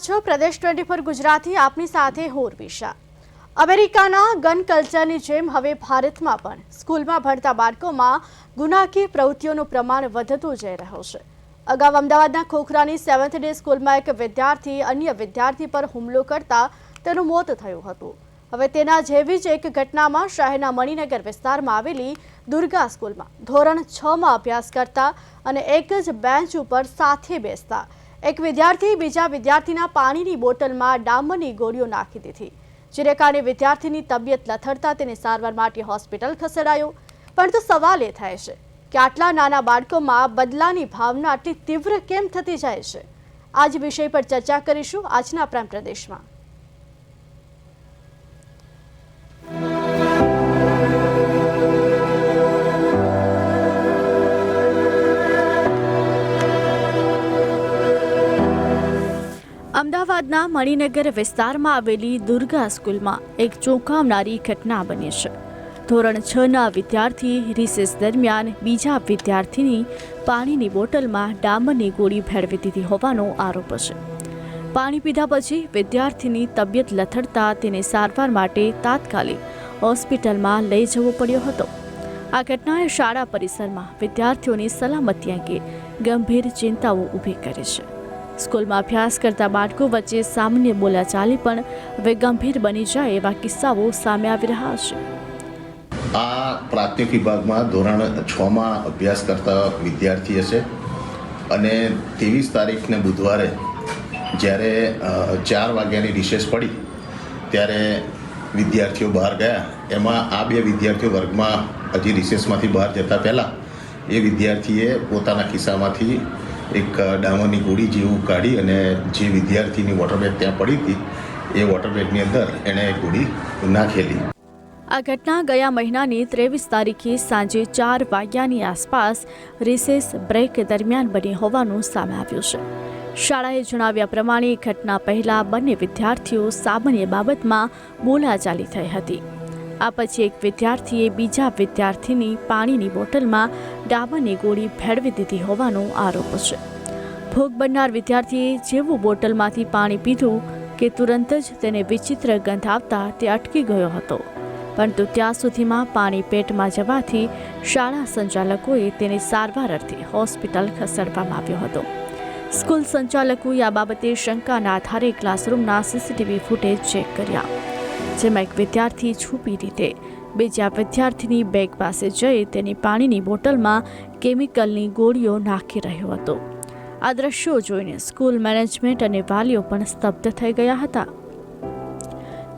છો પ્રદેશ twenty four Gujarati, આપની સાથે હોરવિશા અમેરિકાના ગન કલ્ચરની જેમ હવે ભારતમાં પણ સ્કૂલમાં ભણતા બાળકોમાં ગુનાકી પ્રવૃત્તિઓનું પ્રમાણ વધતું જઈ રહ્યું છે. અગાઉ અમદાવાદના ખોખરાની સેવન્થ ડે સ્કૂલમાં એક વિદ્યાર્થી અન્ય વિદ્યાર્થી પર હુમલો કરતા તેનું મોત થયું હતું. હવે તેના જેવી જ એક ઘટનામાં શહેરના મણિનગર વિસ્તારમાં આવેલી દુર્ગા સ્કૂલમાં ધોરણ છમાં અભ્યાસ કરતા અને એક જ બેન્ચ ઉપર સાથે બેસતા એક વિદ્યાર્થી બીજા વિદ્યાર્થીના પાણીની બોટલમાં ડામરની ગોળીઓ નાખી દીધી. જેને કારણે વિદ્યાર્થીની તબિયત લથડતા તેને સારવાર માટે હોસ્પિટલ ખસેડાયો. પરંતુ સવાલ એ થાય છે કે આટલા નાના બાળકોમાં બદલાની ભાવના આટલી તીવ્ર કેમ થતી જાય છે? આજ વિષય પર ચર્ચા કરીશું આજના પ્રાંત પ્રદેશમાં. અમદાવાદના મણિનગર વિસ્તારમાં આવેલી દુર્ગા સ્કૂલમાં એક ચોંકાવનારી ઘટના બની છે. ધોરણ છ ના વિદ્યાર્થી રિસેસ દરમિયાન બીજા વિદ્યાર્થીની પાણીની બોટલમાં ડામરની ગોળી ભેળવી દીધી હોવાનો આરોપ છે. પાણી પીધા પછી વિદ્યાર્થીની તબિયત લથડતા તેને સારવાર માટે તાત્કાલિક હોસ્પિટલમાં લઈ જવો પડ્યો હતો. આ ઘટનાએ શાળા પરિસરમાં વિદ્યાર્થીઓની સલામતી અંગે ગંભીર ચિંતાઓ ઊભી કરી છે. સ્કૂલમાં અભ્યાસ કરતા બાળકો વચ્ચે સામાન્ય બોલાચાલી પણ હવે ગંભીર બની જાય એવા કિસ્સાઓ સામે આવી રહ્યા છે. આ પ્રાથમિક વિભાગમાં ધોરણ છમાં અભ્યાસ કરતા વિદ્યાર્થી હશે અને ત્રેવીસ તારીખને બુધવારે જ્યારે ચાર વાગ્યાની રિસેસ પડી ત્યારે વિદ્યાર્થીઓ બહાર ગયા. એમાં આ બે વિદ્યાર્થીઓ વર્ગમાં હજી રિસેસમાંથી બહાર જતા પહેલાં એ વિદ્યાર્થીએ પોતાના ખિસ્સામાંથી એક ડામરની ગોળી જેવું કાઢી અને જે વિદ્યાર્થીની વોટર ત્યાં પડી હતી, એ વોટર અંદર એણે ગોળી નાખેલી. આ ઘટના ગયા મહિનાની ત્રેવીસ તારીખે સાંજે ચાર વાગ્યાની આસપાસ રિસેસ બ્રેક દરમિયાન બની હોવાનું સામે આવ્યું છે. શાળાએ જણાવ્યા પ્રમાણે ઘટના પહેલા બંને વિદ્યાર્થીઓ સામાન્ય બાબતમાં બોલાચાલી થઈ હતી. આ પછી એક વિદ્યાર્થીએ બીજા વિદ્યાર્થીની પાણીની બોટલમાં ડાબાની ગોળી ભેળવી દીધી હોવાનો આરોપ છે. ભોગ બનનાર વિદ્યાર્થીએ જેવું બોટલમાંથી પાણી પીધું કે તુરંત જ તેને વિચિત્ર ગંધ આવતા તે અટકી ગયો હતો. પરંતુ ત્યાં સુધીમાં પાણી પેટમાં જવાથી શાળા સંચાલકોએ તેને સારવાર અર્થે હોસ્પિટલ ખસેડવામાં આવ્યો હતો. સ્કૂલ સંચાલકોએ આ બાબતે શંકાના આધારે ક્લાસરૂમના સીસીટીવી ફૂટેજ ચેક કર્યા. જેમાં એક વિદ્યાર્થી છુપી રીતે. બીજા વિદ્યાર્થીની બેગ પાસે જઈ તેની પાણીની બોટલમાં કેમિકલની ગોળીઓ નાખી રહ્યો હતો. આ દ્રશ્યો જોઈને સ્કૂલ મેનેજમેન્ટ અને વાલીઓ પણ સ્તબ્ધ થઈ ગયા હતા.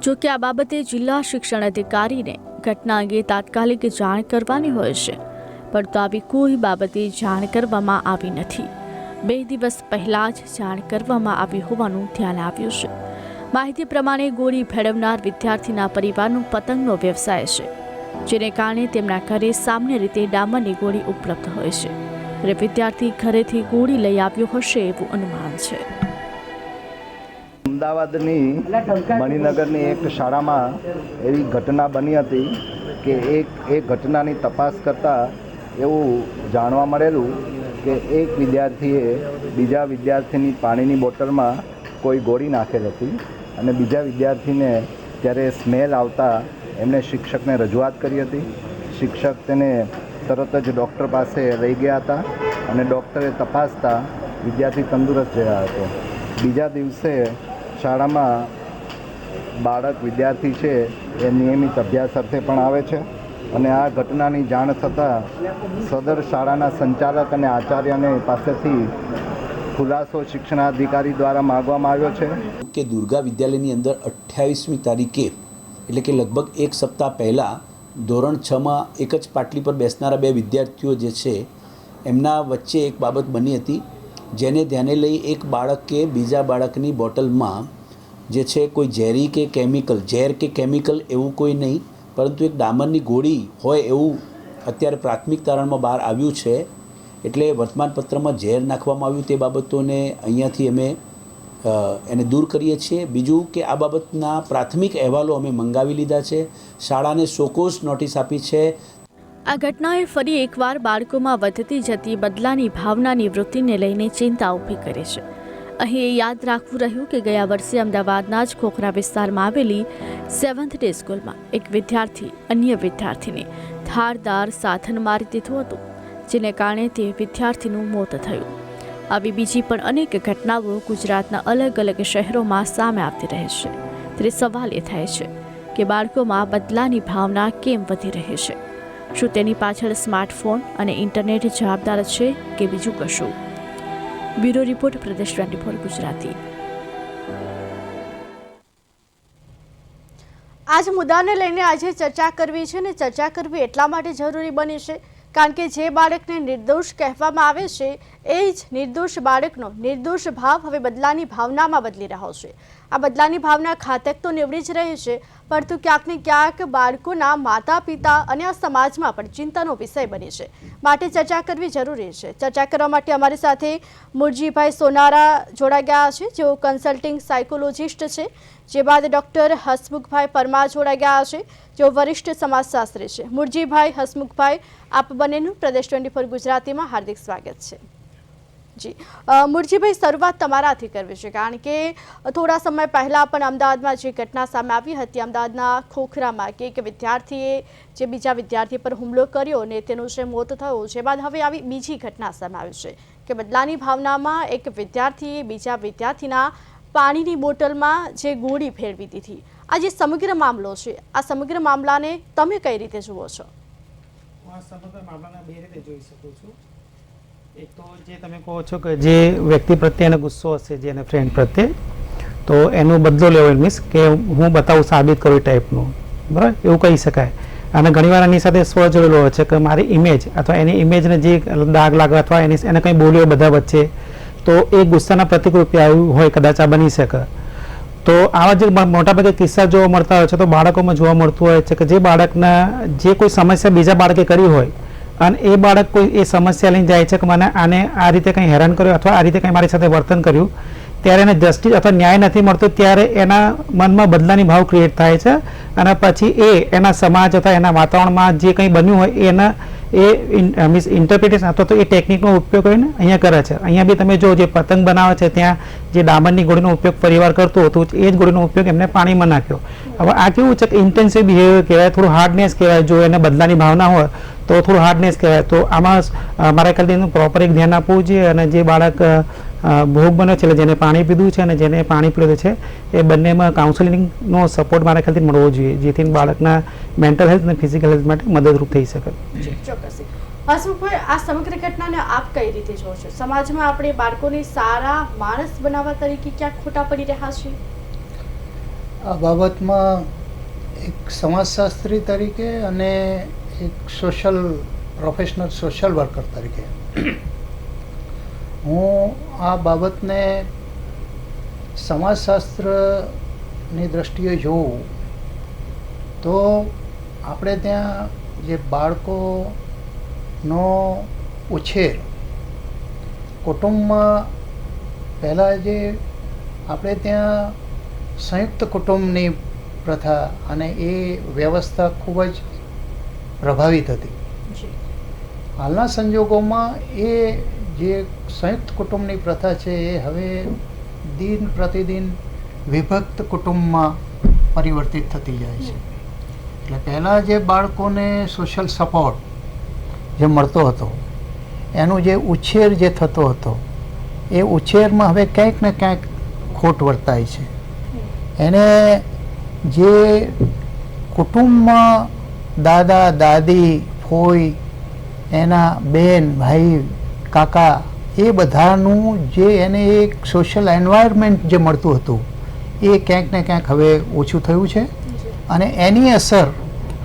જો કે આ બાબતે જિલ્લા શિક્ષણ અધિકારીને ઘટના અંગે તાત્કાલિક જાણ કરવાની હોય છે, પરંતુ આવી કોઈ બાબતે જાણ કરવામાં આવી નથી. બે દિવસ પહેલાં જ જાણ કરવામાં આવી હોવાનું ધ્યાન આવ્યું છે. માહિતી પ્રમાણે ગોળી ભેળવનાર વિદ્યાર્થીના પરિવારનો પતંગનો વ્યવસાય છે, જેને કારણે તેમના ઘરે સામાન્ય રીતે ડામરની ગોળી ઉપલબ્ધ હોય છે. ત્યારે વિદ્યાર્થી ઘરેથી ગોળી લઈ આવ્યો હશે એવું અનુમાન છે. અમદાવાદની મણિનગરની એક શાળામાં એવી ઘટના બની હતી કે એક, એ ઘટનાની તપાસ કરતાં એવું જાણવા મળેલું કે એક વિદ્યાર્થીએ બીજા વિદ્યાર્થીની પાણીની બોટલમાં કોઈ ગોળી નાખેલ હતી. અને બીજા વિદ્યાર્થીને ત્યારે સ્મેલ આવતા એમણે શિક્ષકને રજૂઆત કરી હતી. શિક્ષક તેને તરત જ ડૉક્ટર પાસે લઈ ગયા હતા અને ડૉક્ટરે તપાસતા વિદ્યાર્થી તંદુરસ્ત રહ્યા હતો. બીજા દિવસે શાળામાં બાળક વિદ્યાર્થી છે એ નિયમિત અભ્યાસ અર્થે પણ આવે છે અને આ ઘટનાની જાણ થતાં સદર શાળાના સંચાલક અને આચાર્યને પાસેથી ખુલાસો શિક્ષણાધિકારી દ્વારા માગવામાં આવ્યો છે. કે દુર્ગા વિદ્યાલયની અંદર અઠ્યાવીસમી તારીખે, એટલે કે લગભગ એક સપ્તાહ પહેલાં, ધોરણ છમાં એક જ પાટલી પર બેસનારા બે વિદ્યાર્થીઓ જે છે, એમના વચ્ચે એક બાબત બની હતી, જેને ધ્યાને લઈ એક બાળકે બીજા બાળકની બોટલમાં જે છે કોઈ ઝેરી કે કેમિકલ, ઝેર કે કેમિકલ એવું કોઈ નહીં, પરંતુ એક ડામરની ગોળી હોય એવું અત્યારે પ્રાથમિક તારણમાં બહાર આવ્યું છે. એટલે વર્તમાનપત્રમાં ઝેર નાખવામાં આવ્યું તે બાબતોને અહીંયાથી અમે એને દૂર કરીએ છીએ. બીજું કે આ બાબતના પ્રાથમિક અહેવાલો અમે મંગાવી લીધા છે. શાળાને સોકોસ નોટિસ આપી છે. આ ઘટનાએ ફરી એકવાર બાળકોમાં વધતી જતી બદલાની ભાવનાની વૃત્તિને લઈને ચિંતા ઊભી કરી છે. અહીં એ યાદ રાખવું રહ્યું કે ગયા વર્ષે અમદાવાદના જ ખોખરા વિસ્તારમાં આવેલી સેવન્થ ડે સ્કૂલમાં એક વિદ્યાર્થી અન્ય વિદ્યાર્થીને ધારદાર સાધન મારી દીધું હતું. જેને કારણે તે વિદ્યાર્થીનું મોત થયું. આવી બીજી પણ અનેક ઘટનાઓ ગુજરાતના અલગ અલગ શહેરોમાં સામે આવતી રહે છે. ત્યારે સવાલ એ થાય છે કે બાળકોમાં બદલાની ભાવના કેમ વધી રહી છે? શું તેની પાછળ સ્માર્ટફોન અને ઇન્ટરનેટ જવાબદાર છે કે બીજું કશું? Bureau report Pradesh twenty four Gujarati. આજ મુદ્દાને લઈને આજે ચર્ચા કરવી છે ને ચર્ચા કરવી એટલા માટે જરૂરી બની છે કારણ કે જે બાળકને નિર્દોષ કહેવામાં આવે છે, એ જ નિર્દોષ બાળકનો નિર્દોષ ભાવ હવે બદલાની ભાવનામાં બદલી રહ્યો છે. આ બદલાની ભાવના ઘાતક તો નીવડી જ રહી છે, પરંતુ ક્યાંક ને ક્યાંક બાળકોના માતા, પિતા અને આ સમાજમાં પણ ચિંતાનો વિષય બને છે. માટે ચર્ચા કરવી જરૂરી છે. ચર્ચા કરવા માટે અમારી સાથે મુરજીભાઈ સોનારા જોડાઈ ગયા છે, જેઓ કન્સલ્ટિંગ સાયકોલોજિસ્ટ છે. જે બાદ ડૉક્ટર હસમુખભાઈ પરમાર જોડાઈ ગયા છે, જેઓ વરિષ્ઠ સમાજશાસ્ત્રી છે. મુરજીભાઈ, હસમુખભાઈ, આપ બંનેનું પ્રદેશ ટ્વેન્ટી ફોર ગુજરાતીમાં હાર્દિક સ્વાગત છે. જી. મુરજીભાઈ, શરૂઆત તમારાથી કરવી છે, કારણ કે થોડા સમય પહેલાં પણ અમદાવાદમાં જે ઘટના સામે આવી હતી, અમદાવાદના ખોખરામાં કે એક વિદ્યાર્થીએ, જે બીજા વિદ્યાર્થી પર હુમલો કર્યો અને તેનું જે મોત થયું છે બાદ હવે આવી બીજી ઘટના સામે આવી છે, કે બદલાની ભાવનામાં એક વિદ્યાર્થીએ બીજા વિદ્યાર્થીના પાણીની બોટલમાં જે ગોળી ફેરવી દીધી. આ જે સમગ્ર મામલો છે, આ સમગ્ર મામલાને તમે કઈ રીતે જુઓ છો? સમગ્ર મામલાને બે રીતે જોઈ શકું છું. જે તમે કહો છો કે જે વ્યક્તિ પ્રત્યે એને ગુસ્સો હશે, જે એને ફ્રેન્ડ પ્રત્યે, તો એનો બદલો લેવો મીન્સ કે હું બતાવું સાબિત કરું ટાઈપનું બરાબર? એવું કહી શકાય. અને ઘણીવાર એની સાથે સ્વ જોડેલો હોય છે કે મારી ઇમેજ અથવા એની ઇમેજને જે દાગ લાગે અથવા એની એને કંઈ બોલ્યો બધા વચ્ચે, તો એ ગુસ્સાના પ્રતિક રૂપે આવ્યું હોય, કદાચ આ બની શકે. તો આવા જે મોટાભાગે કિસ્સા જોવા મળતા હોય છે, તો બાળકોમાં જોવા મળતું હોય છે કે જે બાળકના જે કોઈ સમસ્યા બીજા બાળકે કરી હોય અને એ બાળક કોઈ એ સમસ્યા લઈને જાય છે કે મને આને આ રીતે કંઈ હેરાન કર્યું અથવા આ રીતે કંઈ મારી સાથે વર્તન કર્યું, ત્યારે એને જસ્ટિસ અથવા ન્યાય નથી મળતો, ત્યારે એના મનમાં બદલાની ભાવ ક્રિએટ થાય છે અને પછી એ એના સમાજ અથવા એના વાતાવરણમાં જે કંઈ બન્યું હોય એના એ મીન્સ ઇન્ટરપ્રિટેશન અથવા તો એ ટેકનિકનો ઉપયોગ કરીને અહીંયા કરે છે. અહીંયા બી તમે જો જે પતંગ બનાવે છે ત્યાં જે ડામરની ગોળીનો ઉપયોગ પરિવાર કરતો હતો, એ જ ગોળીનો ઉપયોગ એમને પાણીમાં નાખ્યો. હવે આ કેવું છે કે ઇન્ટેન્સિવ બિહેવિયર કહેવાય, થોડું હાર્ડનેસ કહેવાય, જો એને બદલાની ભાવના હોય, તો થોડું હાર્ડનેસ કહેવાય. તો આમાં મારા ખ્યાલથી એનું પ્રોપર એક ધ્યાન આપવું જોઈએ અને જે બાળક ભોગ બન્યો છે જેને પાણી પીધું છે અને જેને પાણી પીધું છે, એ બંનેમાં કાઉન્સેલિંગનો સપોર્ટ મારા ખ્યાલથી મળવો જોઈએ, જેથી બાળકના મેન્ટલ હેલ્થ અને ફિઝિકલ હેલ્થ માટે મદદરૂપ થઈ શકે. ચોક્કસ. હસમુખભાઈ આ સમગ્ર ઘટનાને આપ કઈ રીતે જોવો છો? સમાજમાં આપણે બાળકોને સારા માણસ બનાવવા તરીકે ક્યાંક ખોટા પડી રહ્યા છે આ બાબતમાં એક સમાજશાસ્ત્રી તરીકે અને એક સોશિયલ પ્રોફેશનલ સોશિયલ વર્કર તરીકે. હું આ બાબતને સમાજશાસ્ત્રની દ્રષ્ટિએ જોઉં તો આપણે ત્યાં જે બાળકોનો ઉછેર. કુટુંબમાં પહેલાં જે આપણે ત્યાં સંયુક્ત કુટુંબની પ્રથા અને એ વ્યવસ્થા ખૂબ જ પ્રભાવિત હતી. હાલના સંજોગોમાં એ જે સંયુક્ત કુટુંબની પ્રથા છે એ હવે દિન પ્રતિદિન વિભક્ત કુટુંબમાં પરિવર્તિત થતી જાય છે. એટલે પહેલાં જે બાળકોને સોશિયલ સપોર્ટ જે મળતો હતો એનું જે ઉછેર જે થતો હતો એ ઉછેરમાં હવે ક્યાંક ને ક્યાંક ખોટ વર્તાય છે. એને જે કુટુંબમાં દાદા દાદી ફોઈ એના બેન ભાઈ કાકા એ બધાનું જે એને એક સોશિયલ એન્વાયરમેન્ટ જે મળતું હતું એ ક્યાંક ને ક્યાંક હવે ઓછું થયું છે. અને એની અસર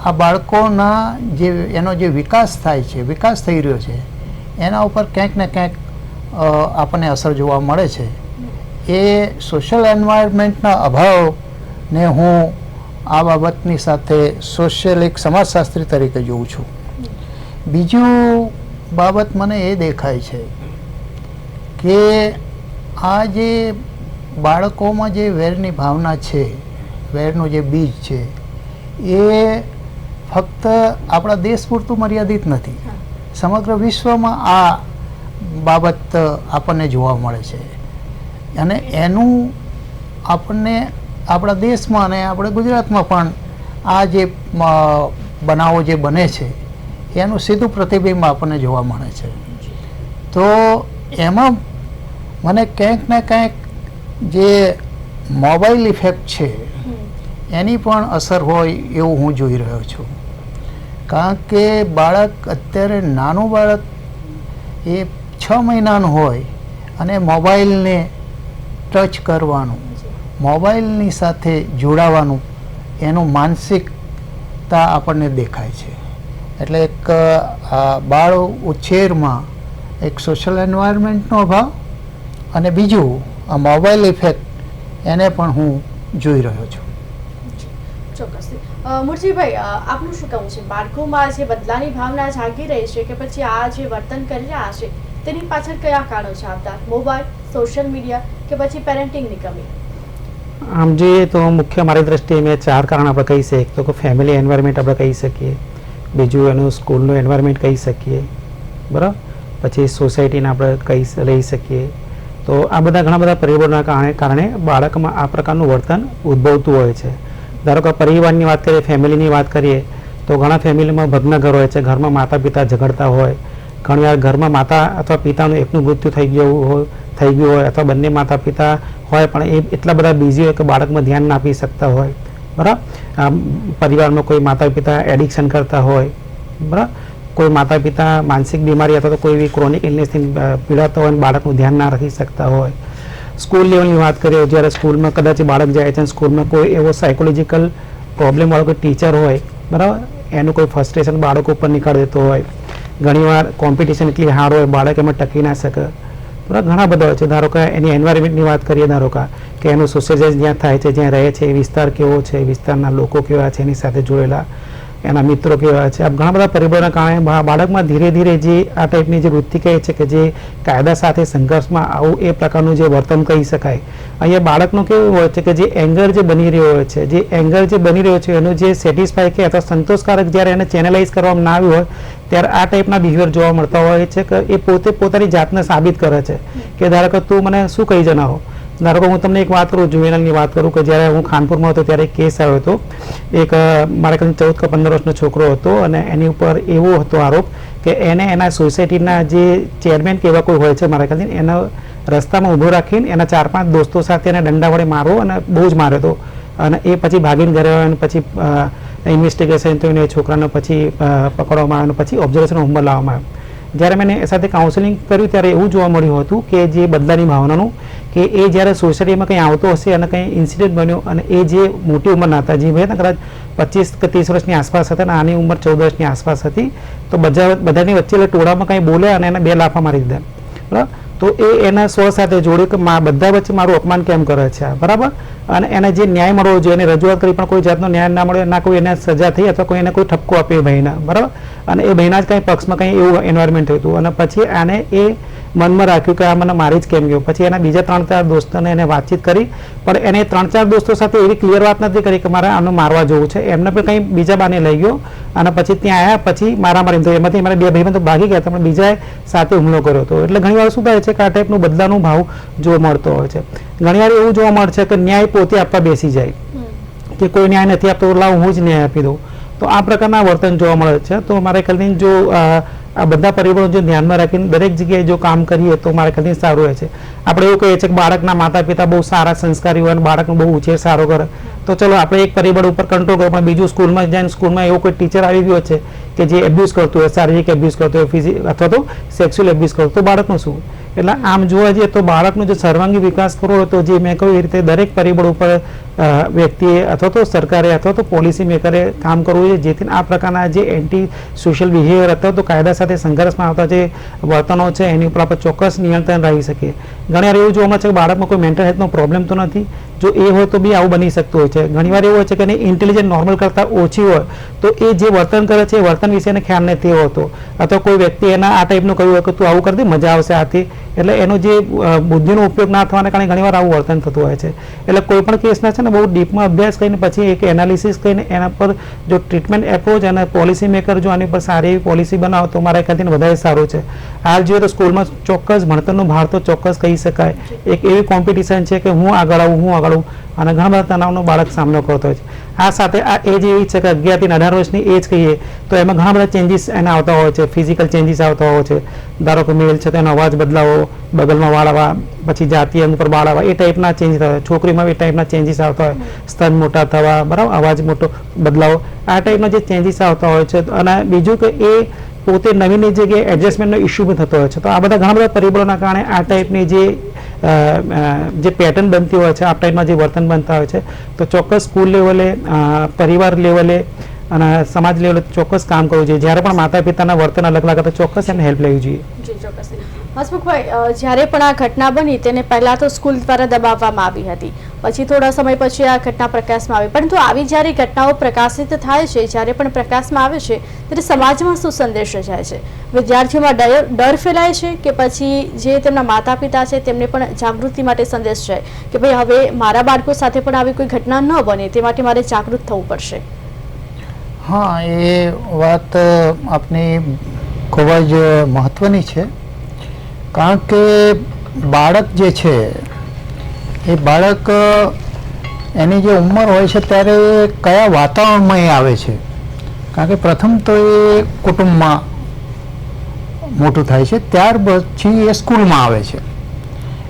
આ બાળકોના જે એનો જે વિકાસ થાય છે, વિકાસ થઈ રહ્યો છે, એના ઉપર ક્યાંક ને ક્યાંક આપણને અસર જોવા મળે છે. એ સોશિયલ એન્વાયરમેન્ટના અભાવને હું આ બાબતની સાથે સોશિયલ એક સમાજશાસ્ત્રી તરીકે જોઉં છું. બીજું બાબત મને એ દેખાય છે કે આ જે બાળકોમાં જે વેરની ભાવના છે, વેરનું જે બીજ છે, એ ફક્ત આપણા દેશ પૂરતું મર્યાદિત નથી. સમગ્ર વિશ્વમાં આ બાબત આપણને જોવા મળે છે. અને એનું આપણને આપણા દેશમાં અને આપણે ગુજરાતમાં પણ આ જે બનાવો જે બને છે એનું સીધું પ્રતિબિંબ આપણને જોવા મળે છે. તો એમાં મને ક્યાંક ને ક્યાંક જે મોબાઈલ ઇફેક્ટ છે એની પણ અસર હોય એવું હું જોઈ રહ્યો છું. કારણ કે બાળક અત્યારે નાનું બાળક એ છ મહિનાનું હોય અને મોબાઈલને ટચ કરવાનું, મોબાઈલની સાથે જોડાવાનું, એનું માનસિકતા આપણને દેખાય છે. એટલે એક બાળ ઉછેરમાં એક સોશિયલ એન્વાયરમેન્ટનો અભાવ અને બીજું, આ મોબાઈલ ઇફેક્ટ એને પણ હું જોઈ રહ્યો છું. અ, આપનું શું કહેવું છે? બાળકોમાં જે બદલાની ભાવના જાગી રહી છે કે પછી આ જે વર્તન કરી રહ્યા છે તેની પાછળ કયા કારણો છે આપતા મોબાઈલ સોશિયલ મીડિયા કે પછી પેરેન્ટિંગની કમી? આમ જોઈએ તો મુખ્ય મારી દ્રષ્ટિએ મેં ચાર કારણ આપણે કહી શકીએ. તો કે ફેમિલી એન્વાયરમેન્ટ આપણે કહી શકીએ. બીજું એનું સ્કૂલનું એન્વાયરમેન્ટ કહી શકીએ. બરાબર? પછી સોસાયટીને આપણે કહી લઈ શકીએ. તો આ બધા ઘણા બધા પરિબળોના કારણે કારણે બાળકમાં આ પ્રકારનું વર્તન ઉદ્ભવતું હોય છે. ધારો કે પરિવારની વાત કરીએ, ફેમિલીની વાત કરીએ, તો ઘણા ફેમિલીમાં ભગ્ન ઘર હોય છે, ઘરમાં માતા પિતા ઝઘડતા હોય, ઘણી વાર ઘરમાં માતા અથવા પિતાનું એકનું મૃત્યુ થઈ ગયું હોય થઈ ગયું હોય અથવા બંને માતા પિતા હોય, પણ એ એટલા બધા બિઝી હોય કે બાળકમાં ધ્યાન ના આપી શકતા હોય. બરાબર? પરિવારમાં કોઈ માતા પિતા એડિક્શન કરતા હોય, બરાબર? કોઈ માતા પિતા માનસિક બીમારી અથવા તો કોઈ એવી ક્રોનિક ઇલનેસથી પીડાતા હોય અને બાળકનું ધ્યાન ના રાખી શકતા હોય સ્કૂલ લેવલની વાત કરીએ, જ્યારે સ્કૂલમાં કદાચ બાળક જાય છે સ્કૂલમાં કોઈ એવો સાયકોલોજીકલ પ્રોબ્લેમવાળો કોઈ ટીચર હોય, બરાબર? એનું કોઈ ફ્રસ્ટ્રેશન બાળક ઉપર નીકળી દેતો હોય. ઘણીવાર કોમ્પિટિશન એટલી હાર્ડ હોય, બાળક એમાં ટકી ના શકે. બરાબર? ઘણા બધા હોય છે. ધારો કે એની એન્વાયરમેન્ટની વાત કરીએ, ધારો કે એનું સોશિયલાઇઝ જ્યાં થાય છે, જ્યાં રહે છે, એ વિસ્તાર કેવો છે, વિસ્તારના લોકો કેવા છે, એની સાથે જોડેલા. એના મિત્રો કેવા છે? આ ઘણા બધા પરિબળોના કારણે બાળકમાં ધીરે ધીરે જે આ ટાઈપની જે વૃત્તિ કહે છે કે જે કાયદા સાથે સંઘર્ષમાં આવું એ પ્રકારનું જે વર્તન કહી શકાય. અહીંયા બાળકનું કેવું હોય છે કે જે એંગર જે બની રહ્યો હોય છે, જે એંગર જે બની રહ્યો છે, એનું જે સેટિસ્ફાય કે અથવા સંતોષકારક જ્યારે એને ચેનલાઇઝ કરવામાં ના આવ્યું હોય, ત્યારે આ ટાઈપના બિહેવિયર જોવા મળતા હોય છે કે એ પોતે પોતાની જાતને સાબિત કરે છે. કે ધારો કે તું મને શું કહી જનારો ધારો કે હું તમને એક વાત કરું, જુવેનલની વાત કરું કે જ્યારે હું ખાનપુરમાં હતો ત્યારે કેસ આવ્યો હતો. એક મારા કદાચ ચૌદ કે પંદર વર્ષનો છોકરો હતો અને એની ઉપર એવો હતો આરોપ કે એને એના સોસાયટીના જે ચેરમેન કે એવા કોઈ હોય છે મારા ખ્યાલથી એના રસ્તામાં ઊભો રાખીને એના ચાર પાંચ દોસ્તો સાથે એને દંડા વડે મારવો અને બહુ જ માર્યો હતો. અને એ પછી ભાગીને ઘરે આવ્યો અને પછી ઇન્વેસ્ટિગેશન થયું એ છોકરાને પછી પકડવામાં આવ્યો અને પછી ઓબ્ઝર્વેશન હોમમાં લાવવામાં આવ્યો. જ્યારે મેં એ સાથે કાઉન્સેલિંગ કર્યું ત્યારે એવું જોવા મળ્યું હતું કે જે બદલાની ભાવનાનું કે એ જ્યારે સોસાયટીમાં કંઈ આવતો હશે અને કંઈ ઇન્સિડન્ટ બન્યો અને એ જે મોટી ઉંમરના હતા જે ભાઈ કદાચ પચીસ કે ત્રીસ વર્ષની આસપાસ હતા અને આની ઉંમર ચૌદ વર્ષની આસપાસ હતી, તો બધા બધાની વચ્ચે એટલે ટોળામાં કંઈ બોલ્યા અને એને બે લાફા મારી દીધા. બરાબર? તો એ એના સ્વ સાથે જોડ્યું કે મા બધા વચ્ચે મારું અપમાન કેમ કરે છે બરાબર? અને એને જે ન્યાય મળવો જોઈએ, એને રજૂઆત કરી પણ કોઈ જાતનો ન્યાય ના મળ્યો ના કોઈ એને સજા થઈ અથવા કોઈ એને કોઈ ઠપકો આપ્યો એ ભાઈના. બરાબર? અને એ ભાઈના જ કંઈ પક્ષમાં કંઈ એવું એન્વાયરમેન્ટ થયું હતું. અને પછી આને એ મનમાં રાખ્યું કે આ મને મારી જ કેમ ગયો? પછી એના બીજા ત્રણ ચાર દોસ્તોને એને વાતચીત કરી પણ એને ત્રણ ચાર દોસ્તો સાથે એવી ક્લિયર વાત નથી કરી કે મારે આને મારવા જવું છે. એમને પણ કંઈ બીજા બાને લઈ ગયો અને પછી ત્યાં આવ્યા પછી મારા મારી તો એમાંથી મારા બે ભાઈબંધો ભાગી ગયા પણ બીજાએ સાથે હુમલો કર્યો હતો. એટલે ઘણીવાર શું થાય છે કે આ ટાઈપનું બદલાનો ભાવ જોવા મળતો હોય છે. ઘણીવાર એવું જોવા મળે છે કે ન્યાય પોતે આપવા બેસી જાય. કે કોઈ ન્યાય નથી આપતો તો લાવ હું જ ન્યાય આપી દઉં. તો આ પ્રકારના વર્તન જોવા મળે છે. તો મારે ખ્યાલથી જો આ બધા પરિબળો જો ધ્યાનમાં રાખીને દરેક જગ્યાએ જો કામ કરીએ તો મારા ખ્યાલથી સારું રહે છે. આપણે એવું કહીએ છીએ કે બાળકના માતા પિતા બહુ સારા સંસ્કારી હોય અને બાળકનો બહુ ઉછેર સારો કરે. તો ચલો, આપણે એક પરિબળ ઉપર કંટ્રોલ કરો, પણ બીજું સ્કૂલમાં જઈને સ્કૂલમાં એવો કોઈ ટીચર આવી ગયો છે કે જે એબ્યુઝ કરતું હોય, શારીરિક એબ્યુઝ કરતું હોય ફિઝિક અથવા તો સેક્સ્યુઅલ એબ્યુઝ કરતો તો બાળકનું શું? એટલે આમ જોવા જઈએ તો બાળકનો જે સર્વાંગી વિકાસ કરવો હોય તો જે મેં કહ્યું એ રીતે દરેક પરિબળ ઉપર વ્યક્તિએ અથવા તો સરકારે અથવા તો પોલિસી મેકરે કામ કરવું જોઈએ. જેથી આ પ્રકારના જે એન્ટી સોશિયલ બિહેવિયર અથવા તો કાયદા સાથે સંઘર્ષમાં આવતા જે વર્તનો છે, એની ઉપર આપણે ચોક્કસ નિયંત્રણ રાખી શકીએ. ઘણી વાર એવું જોવામાં છે કે બાળકમાં કોઈ મેન્ટલ હેલ્થનો પ્રોબ્લેમ તો નથી. જો એ હોય તો બી આવું બની શકતું હોય છે. ઘણીવાર એવું હોય છે કે એની ઇન્ટેલિજન્ટ નોર્મલ કરતાં ઓછી હોય, તો એ જે વર્તન કરે છે એ વર્તન વિશે એને ખ્યાલ નથી હોતો. અથવા કોઈ વ્યક્તિ એના આ ટાઈપનું કહ્યું હોય કે તું આવું કરી દે, મજા આવશે આથી. એટલે એનો જે બુદ્ધિનો ઉપયોગ ના થવાને કારણે ઘણીવાર આવું વર્તન થતું હોય છે. એટલે કોઈ પણ કેસના છે ને, બહુ ડીપમાં અભ્યાસ કરીને પછી એક એનાલિસિસ કરીને એના પર જો ટ્રીટમેન્ટ એપ્રોચ અને પોલિસી મેકર જો આની પર સારી એવી પોલિસી બનાવો તો મારા ખ્યાલથી વધારે સારું છે. હાલ જોઈએ તો સ્કૂલમાં ચોક્કસ ભણતરનો ભાર તો ચોક્કસ કહી શકાય. એક એવી કોમ્પિટિશન છે કે હું આગળ આવું, હું આગળ આવું, અને ઘણા બધા તણાવનો બાળક સામનો કરતો હોય છે. આ સાથે આ એજ એવી છે કે અગિયારથી અઢાર વર્ષની એજ કહીએ, તો એમાં ઘણા બધા ચેન્જીસ એના આવતા હોય છે. ફિઝિકલ ચેન્જીસ આવતા હોય છે. ધારો કે મેલ છે તો એનો અવાજ બદલાવો, બગલમાં વાળ પછી જાતીય અંગ પર વાળ એ ટાઈપના ચેન્જીસ થતા હોય. છોકરીમાં એ ટાઈપના ચેન્જીસ આવતા હોય. સ્તન મોટા થવા, બરાબર? અવાજ મોટો બદલાવો. આ ટાઈપના જે ચેન્જીસ આવતા હોય છે અને બીજું કે એ પોતે નવીની જગ્યાએ એડજસ્ટમેન્ટનો ઇસ્યુ પણ થતો હોય છે. તો આ બધા ઘણા બધા પરિબળોના કારણે આ ટાઈપની જે જે પેટર્ન બનતી હોય છે આ ટાઈપમાં જે વર્તન બનતા હોય છે, તો ચોક્કસ સ્કૂલ લેવલે પરિવાર લેવલે અને સમાજ લેવલે ચોક્કસ કામ કરવું જોઈએ. જ્યારે પણ માતા પિતાના વર્તન અલગ લાગે, તો ચોક્કસ એને હેલ્પ લેવી જોઈએ. હસમુખભાઈ જ્યારે પણ આ ઘટના બની, તેને પહેલા તો સ્કૂલ દ્વારા દબાવવામાં આવી હતી. પછી થોડા સમય પછી આ ઘટના પ્રકાશમાં આવી. પરંતુ આવી જ્યારે ઘટનાઓ પ્રકાશિત થાય છે, જ્યારે પણ પ્રકાશમાં આવે છે, ત્યારે સમાજમાં શું સંદેશો જાય છે? વિદ્યાર્થીઓમાં ડર ફેલાય છે કે પછી જે તેમના માતા પિતા છે તેમને પણ જાગૃતિ માટે સંદેશ જાય કે ભાઈ હવે મારા બાળકો સાથે પણ આવી કોઈ ઘટના ન બને, તે માટે મારે જાગૃત થવું પડશે? હા, એ વાત આપની ખૂબ જ મહત્ત્વની છે. કારણ કે બાળક જે છે એ બાળક એની જે ઉંમર હોય છે ત્યારે એ કયા વાતાવરણમાં એ આવે છે? કારણ કે પ્રથમ તો એ કુટુંબમાં મોટું થાય છે, ત્યાર પછી એ સ્કૂલમાં આવે છે.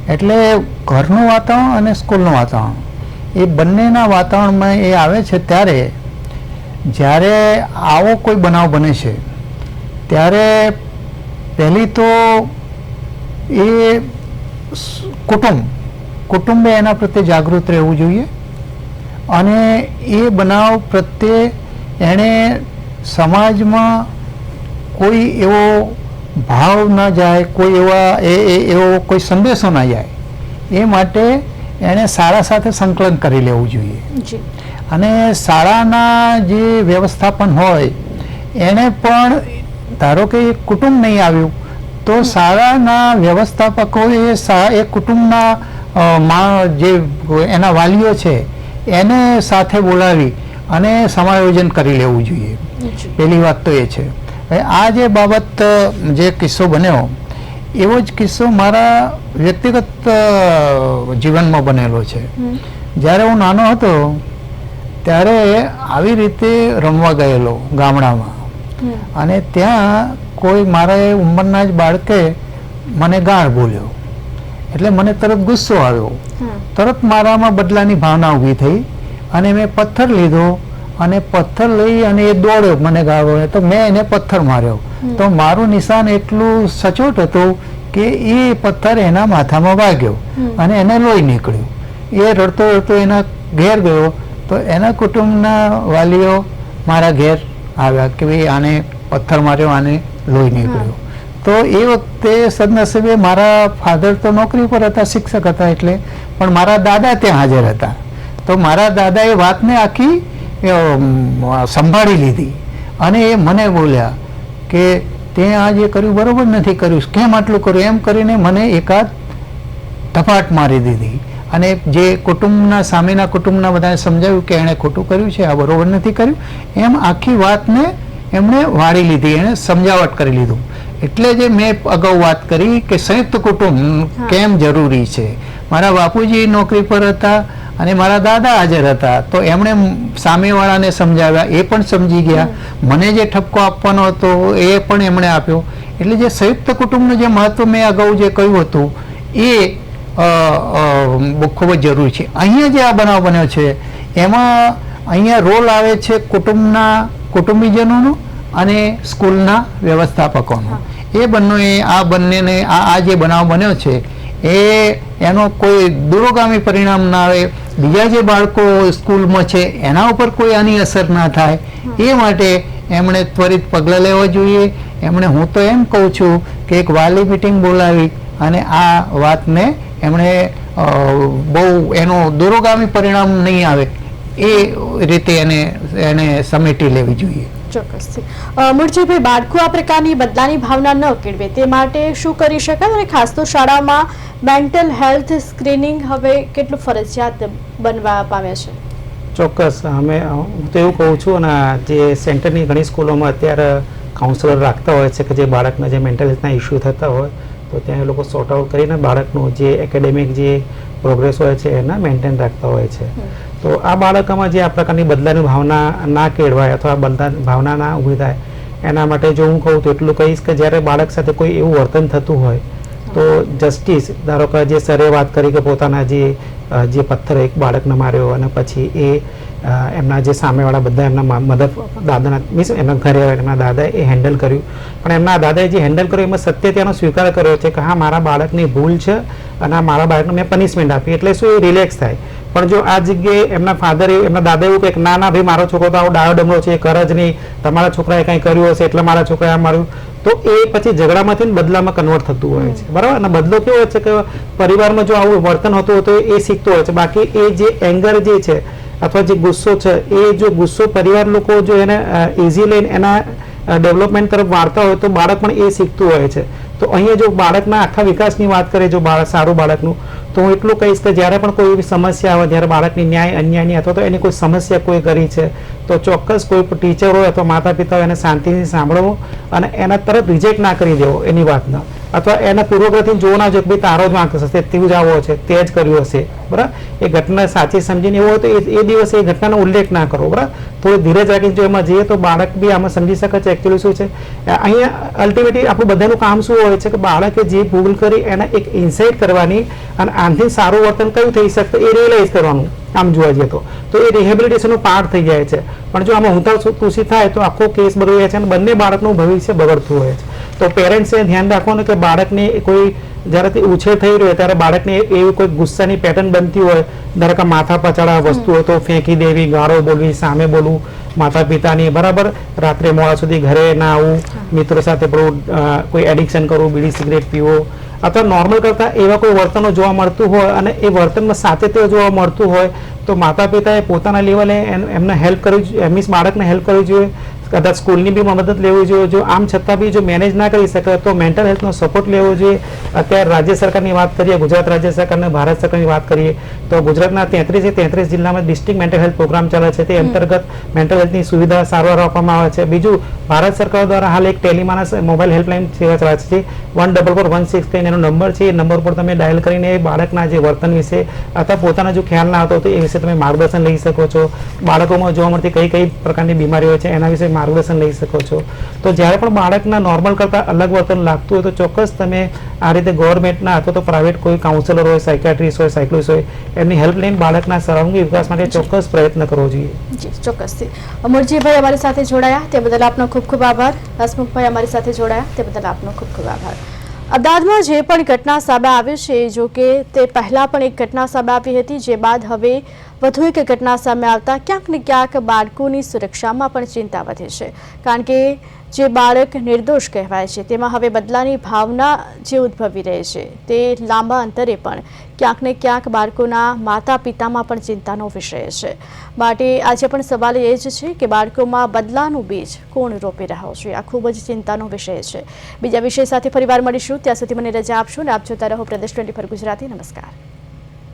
એટલે ઘરનું વાતાવરણ અને સ્કૂલનું વાતાવરણ. એ બંનેના વાતાવરણમાં એ આવે છે ત્યારે, જ્યારે આવો કોઈ બનાવ બને છે, ત્યારે પહેલી તો એ કુટુંબ કુટુંબે એના પ્રત્યે જાગૃત રહેવું જોઈએ અને એ બનાવ પ્રત્યે એણે સમાજમાં કોઈ એવો ભાવ ના જાય કોઈ એવા એ એ- એવો કોઈ સંદેશો ના જાય એ માટે એણે શાળા સાથે સંકલન કરી લેવું જોઈએ. અને શાળાના જે વ્યવસ્થાપન હોય એણે પણ ધારો કે એક કુટુંબ નહીં આવ્યું તો શાળાના વ્યવસ્થાપકોએ એ કુટુંબના જે એના વાલીઓ છે એને સાથે બોલાવી અને સમાયોજન કરી લેવું જોઈએ. પહેલી વાત તો એ છે. આ જે બાબત જે કિસ્સો બન્યો એવો જ કિસ્સો મારા વ્યક્તિગત જીવનમાં બનેલો છે. જ્યારે હું નાનો હતો ત્યારે આવી રીતે રમવા ગયેલો ગામડામાં. અને ત્યાં કોઈ મારા ઉંમરના જ બાળકે મને ગાળ બોલ્યો. એટલે મને તરત ગુસ્સો આવ્યો. તરત મારામાં બદલાની ભાવના ઊભી થઈ અને મેં પથ્થર લીધો અને પથ્થર લઈ અને એ દોડ્યો મને ગાળો તો મેં એને પથ્થર માર્યો. તો મારું નિશાન એટલું સચોટ હતું કે એ પથ્થર એના માથામાં વાગ્યો અને એને લોહી નીકળ્યું. એ રડતો રડતો એના ઘેર ગયો. તો એના કુટુંબના વાલીઓ મારા ઘેર આવ્યા કે ભાઈ આને પથ્થર માર્યો આને લોહી નીકળ્યું. તો એ વખતે સદનસીબે મારા ફાધર તો નોકરી પર હતા, શિક્ષક હતા એટલે, પણ મારા દાદા ત્યાં હાજર હતા. તો મારા દાદા એ વાતને આખી સંભાળી લીધી. અને એ મને બોલ્યા કે તે આ જે કર્યું, બરોબર નથી કર્યું, કેમ આટલું કર્યું? એમ કરીને મને એકાદ ધપાટ મારી દીધી. અને જે કુટુંબના, સામેના કુટુંબના બધાને સમજાવ્યું કે એણે ખોટું કર્યું છે, આ બરોબર નથી કર્યું, એમ આખી વાતને એમણે વાળી લીધી, એણે સમજાવટ કરી લીધું. એટલે જે મેં અગાઉ વાત કરી કે સંયુક્ત કુટુંબ કેમ જરૂરી છે? મારા બાપુજી નોકરી પર હતા અને મારા દાદા હાજર હતા. તો એમણે સામેવાળાને સમજાવ્યા એ પણ સમજી ગયા. મને જે ઠપકો આપવાનો હતો એ પણ એમણે આપ્યો. એટલે જે સંયુક્ત કુટુંબનું જે મહત્વ મેં અગાઉ જે કહ્યું હતું એ ખૂબ જ જરૂરી છે. અહીંયા જે આ બનાવ બન્યો છે એમાં અહીંયા રોલ આવે છે કુટુંબના કુટુંબીજનોનો અને સ્કૂલના વ્યવસ્થાપકોનો. એ બંને આ બંનેને, આ આ જે બનાવ બન્યો છે, એ, એનો કોઈ દૂરોગામી પરિણામ ના આવે. બીજા જે બાળકો સ્કૂલમાં છે, એના ઉપર કોઈ આની અસર ના થાય. એ માટે એમણે ત્વરિત પગલાં લેવા જોઈએ. એમણે હું તો એમ કહું છું કે એક વાલી મિટિંગ બોલાવી અને આ વાતને એમણે બહુ એનો દૂરોગામી પરિણામ નહીં આવે. એ રીતે એને એને સમેટી લેવી જોઈએ. ચોક્કસથી. મૂળજીભાઈ, બાળકો આ પ્રકારની બદલાની ભાવના ન કેળવે. તે માટે શું કરી શકાય? અને ખાસ તો શાળામાં મેન્ટલ હેલ્થ સ્ક્રીનિંગ હવે કેટલું ફરજિયાત બનવા પામે છે? ચોક્કસ. અમે હું તો એવું કહું છું, અને જે સેન્ટરની ઘણી સ્કૂલોમાં અત્યારે કાઉન્સલર રાખતા હોય છે કે જે બાળકના જે મેન્ટલ હેલ્થના ઇસ્યુ થતા હોય, તો ત્યાં એ લોકો સોર્ટ આઉટ કરીને બાળકનું જે એકેડેમિક જે પ્રોગ્રેસ હોય છે એના મેન્ટેન રાખતા હોય છે. તો આ બાળકોમાં જે આ પ્રકારની બદલાની ભાવના ના કેળવાય અથવા બદલા ભાવના ના ઊભી થાય એના માટે જો હું કહું તો એટલું કહીશ કે જ્યારે બાળક સાથે કોઈ એવું વર્તન થતું હોય તો જસ્ટિસ ધારો કે જે સરે વાત કરી કે પોતાના જે જે પથ્થર એક બાળકને માર્યો અને પછી એ એમના જે સામેવાળા બધા એમના મધર દાદાના, મીન્સ એમના ઘરે એમના દાદાએ એ હેન્ડલ કર્યું. પણ એમના દાદાએ જે હેન્ડલ કર્યું, એમાં સત્ય ત્યાંનો સ્વીકાર કર્યો છે કે હા, મારા બાળકની ભૂલ છે અને આ મારા બાળકને મેં પનિશમેન્ટ આપી. એટલે શું એ રિલેક્સ થાય? પણ જો આ જગ્યાએ એમના ફાધરે એમના દાદા એવું કંઈક ના ના ભાઈ, મારો છોકરો તો આવો ડાયો ડમરો છે, એ કર જ નહીં. તમારા છોકરાએ કંઈ કર્યું હશે, એટલે મારા છોકરાએ આ માર્યું. તો એ પછી ઝઘડામાંથી બદલામાં કન્વર્ટ થતું હોય છે. બરાબર? અને બદલો કેવો છે કે પરિવારમાં જો આવું વર્તન હોતું હોય તો એ શીખતો હોય છે. બાકી એ જે એંગર જે છે અથવા જે ગુસ્સો છે, એ જો ગુસ્સો પરિવાર લોકો જો એને ઇઝી લઈને એના ડેવલપમેન્ટ તરફ વાળતા હોય તો બાળક પણ એ શીખતું હોય છે. તો અહીંયા જો બાળકના આખા વિકાસની વાત કરે જો બાળક, સારું બાળકનું, તો હું એટલું કહીશ કે જ્યારે પણ કોઈ સમસ્યા આવે, જ્યારે બાળકની ન્યાય, અન્યાયની અથવા તો એની કોઈ સમસ્યા કોઈ કરી છે તો ચોક્કસ કોઈ ટીચર હોય અથવા માતા પિતા હોય એને શાંતિથી સાંભળવો અને એના તરત રિજેક્ટ ના કરી દેવો એની વાતના. અથવા એના પૂર્વગ્રહથી જોવો ના જોઈએ કે તારો જ વાંક હશે તેવું જ આવો છે, તે જ કર્યું હશે. બરાબર? એ ઘટના સાચી સમજીને એવું હોય તો એ દિવસે એ ઘટનાનો ઉલ્લેખ ના કરો. બરાબર? થોડી ધીરજ રાખીને જો એમાં જઈએ તો બાળક બી આમાં સમજી શકે છે એકચ્યુઅલી શું છે? અહીંયા અલ્ટિમેટલી આપણું બધાનું કામ શું હોય છે કે બાળકે જે ભૂલ કરી એને એક ઇન્સાઇટ કરવાની અને આનાથી સારું વર્તન કયું થઈ શકતું એ રિયલાઇઝ કરવાનું. આમ જોવા જઈએ તો. તો એ રિહેબિલિટેશનનો પાર્ટ થઈ જાય છે. પણ જો આમાં હું કૃષિ થાય તો આખો કેસ બગડી જાય છે અને બંને બાળકનું ભવિષ્ય બગડતું હોય છે. તો પેરેન્ટ્સે ધ્યાન રાખવાનું કે બાળકને કોઈ જ્યારે તે ઉછેર થઈ રહ્યો હોય ત્યારે બાળકને એવી કોઈ ગુસ્સાની પેટર્ન બનતી હોય. ધારો કે માથા પચાડા વસ્તુ હોય તો ફેંકી દેવી ગાળો બોલવી સામે બોલવું માતા પિતાની બરાબર. રાત્રે મોડા સુધી ઘરે ના આવવું મિત્રો સાથે પેલું કોઈ એડિક્શન કરવું બીડી સિગરેટ પીવો અથવા નોર્મલ કરતાં એવા કોઈ વર્તનો જોવા મળતું હોય અને એ વર્તનમાં સાથે તે જોવા મળતું હોય, તો માતા પિતાએ પોતાના લેવલે એમ- એમને હેલ્પ કરવી જોઈએ મીન્સ બાળકને હેલ્પ કરવી જોઈએ. કદાચ સ્કૂલની બી મદદ લેવી જોઈએ. જો આમ છતાં બી જો મેનેજ ના કરી શકે તો મેન્ટલ હેલ્થનો સપોર્ટ લેવો જોઈએ. અત્યારે રાજ્ય સરકારની વાત કરીએ, ગુજરાત રાજ્ય સરકાર અને ભારત સરકારની વાત કરીએ, તો ગુજરાતના તેત્રીસે તેત્રીસ જિલ્લામાં ડિસ્ટ્રિક્ટ મેન્ટલ હેલ્થ પ્રોગ્રામ ચાલે છે. તે અંતર્ગત મેન્ટલ હેલ્થની સુવિધા સારવાર આપવામાં આવે છે. બીજું, ભારત સરકાર દ્વારા હાલ એક ટેલિમાનસ મોબાઈલ હેલ્પલાઇન સેવા ચલાવે છે. One double four one six એનો નંબર છે. એ નંબર પર તમે ડાયલ કરીને એ બાળકના જે વર્તન વિશે અથવા પોતાના જો ખ્યાલ ના આવતો તો એ વિશે તમે માર્ગદર્શન લઈ શકો છો. બાળકોમાં જોવા મળતી કઈ કઈ પ્રકારની બીમારીઓ છે એના વિશે માર્ગદર્શન લઈ શકો છો. તો જ્યારે પણ બાળકના નોર્મલ કરતાં અલગ વર્તન લાગતું હોય તો ચોક્કસ તમે આ રીતે ગવર્મેન્ટના અથવા તો પ્રાઇવેટ કોઈ કાઉન્સેલર હોય સાયકાટ્રિસ્ટ હોય સાયકોલોજીસ્ટ હોય, એમની હેલ્પ લઈને બાળકના સર્વાંગી વિકાસ માટે ચોક્કસ પ્રયત્ન કરવો જોઈએ. ચોક્કસથી. અમરજીભાઈ અમારી સાથે જોડાયા. તે બદલ આપનો ખૂબ ખૂબ આભાર. હસમુખભાઈ અમારી સાથે જોડાયા. તે બદલ આપનો ખૂબ ખૂબ આભાર. અમદાવાદમાં જે પણ ઘટના સામે આવી છે, જો કે તે પહેલાં પણ એક ઘટના સામે આવી હતી, જે બાદ હવે વધુ એક ઘટના સામે આવતા ક્યાંક ને ક્યાંક બાળકોની સુરક્ષામાં પણ ચિંતા વધે છે. કારણ કે જે બાળક નિર્દોષ કહેવાય છે, તેમાં હવે બદલાની ભાવના જે ઉદ્ભવી રહી છે, તે લાંબા અંતરે પણ ક્યાંક ને ક્યાંક બાળકોના માતા પિતામાં પણ ચિંતાનો વિષય છે. માટે આજે પણ સવાલ એ જ છે કે બાળકોમાં બદલાનું બીજ કોણ રોપી રહ્યો છે? આ ખૂબ જ ચિંતાનો વિષય છે. બીજા વિષય સાથે ફરીવાર મળીશું. ત્યાં સુધી મને રજા આપશો ને આપ જોતા રહો પ્રદેશ ટ્વેન્ટી ગુજરાતી. નમસ્કાર.